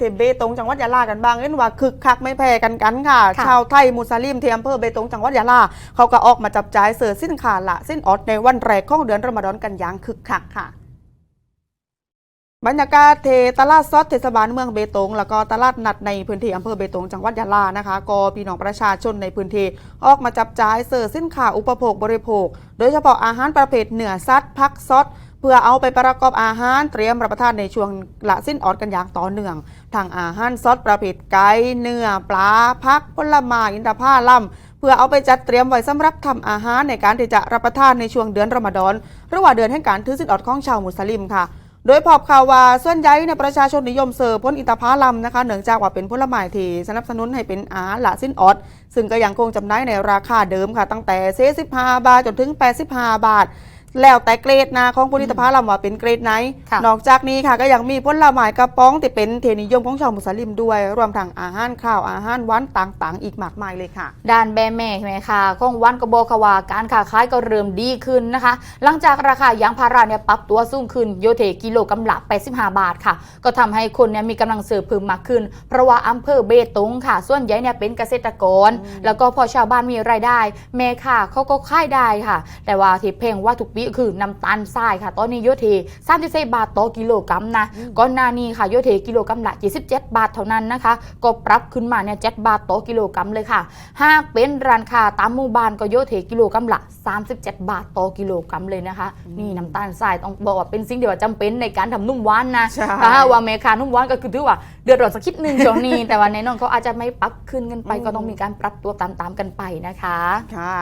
เทเบตงจังหวัดยะลากันบ้างเล่นว่าคึกคักไม่แพ้กันกันค่ะค่ะ ชาวไทยมุสลิมที่อำเภอเบตงจังหวัดยะลาเขาก็ออกมาจับจ่ายเสือสิ้นขาละสิ้นออดในวันแรกของเดือนรอมฎอนกันอย่างคึกคักค่ะบรรยากาศเทตลาดซอดเทศบาลเมืองเบตง แล้วก็ตลาดนัดในพื้นที่อำเภอเบตงจังหวัดยะลานะคะก็พี่น้องประชาชนในพื้นที่ออกมาจับจ่ายเสือสินค้าอุปโภคบริโภค โดยเฉพาะอาหารประเภทเนื้อสัตว์พักซอด เพื่อเอาไปประกอบอาหารเตรียมรับประทานในช่วงละสิ้นออดกันอย่างต่อเนื่องทางอาหารซอสประเภทไก่เนื้อปลาพักผลไม้อินทผลัมเพื่อเอาไปจัดเตรียมไว้สำหรับทำอาหารในการที่จะรับประทานในช่วงเดือนรอมฎอนรือว่างเดือนแห่งการถือศีลอดของชาวมุสลิมค่ะโดยพอบข่าวว่าส่วนใหญ่ในประชาชนนิยมเสิร์ฟพ้นอินทผลัมนะคะเนื่องจากว่าเป็นผลไม้ที่สนับสนุนให้เป็นอาหาละสิ้นออดซึ่งก็ยังคงจำหน่ายในราคาเดิมค่ะ ตั้งแต่45บาท จนถึง 85 บาท แล้วแต่เกรดนาของผลิตภัณฑ์ลำว่าเป็นเกรดไหน ค่ะนอกจากนี้ค่ะก็ยังมีผลไม้กระป๋องที่เป็นเทนิยมของชาวมุสลิมด้วย รวมทั้งอาหารข้าวอาหารหวานต่างๆ อีกมากมายเลยค่ะ ด้านแบแม่ใช่ไหมคะของวันกระบอกว่าการค้าขายก็เริ่มดีขึ้นนะคะ หลังจากราคายางพาราเนี่ยปรับตัวสูงขึ้นโยเทกิโลกำละ85 บาทค่ะ ก็ทำให้คนเนี่ยมีกำลังซื้อเพิ่มมากขึ้น เพราะว่าอำเภอเบตงค่ะ ส่วนใหญ่เนี่ยเป็นเกษตรกร แล้วก็พอชาวบ้านมีรายได้ แม่ค่ะเขาก็ค่ายได้ค่ะ แต่ว่าที่เพลงว่าทุกปีคือน้ำตาลทรายค่ะ ตอนนี้โยเท34บาทต่อกิโลกรัมนะก่อนหน้านี้ค่ะโยเทกิโลกรัมละ27บาทเท่านั้นนะคะ ก็ปรับขึ้นมาเนี่ย7บาทต่อกิโลกรัมเลยค่ะ หากเป็นร้านค้าตามหมู่บ้านก็โยเทกิโลกรัมละ37 บาทต่อกิโลกรัมเลยนะคะ นี่น้ำตาลทรายต้องบอกว่าเป็นสิ่งที่ว่าจำเป็นในการทำนุ่มหวานนะใช่ถ้าว่าเมคานุ่มหวานก็คือถือว่าเดือดร้อนสักคิดหนึ่งช่วงนี้แต่ว่าแน่นอนเขาอาจจะไม่ปรับขึ้นกันไปอืมก็ต้องมีการปรับตัวตามๆกันไปนะคะค่ะ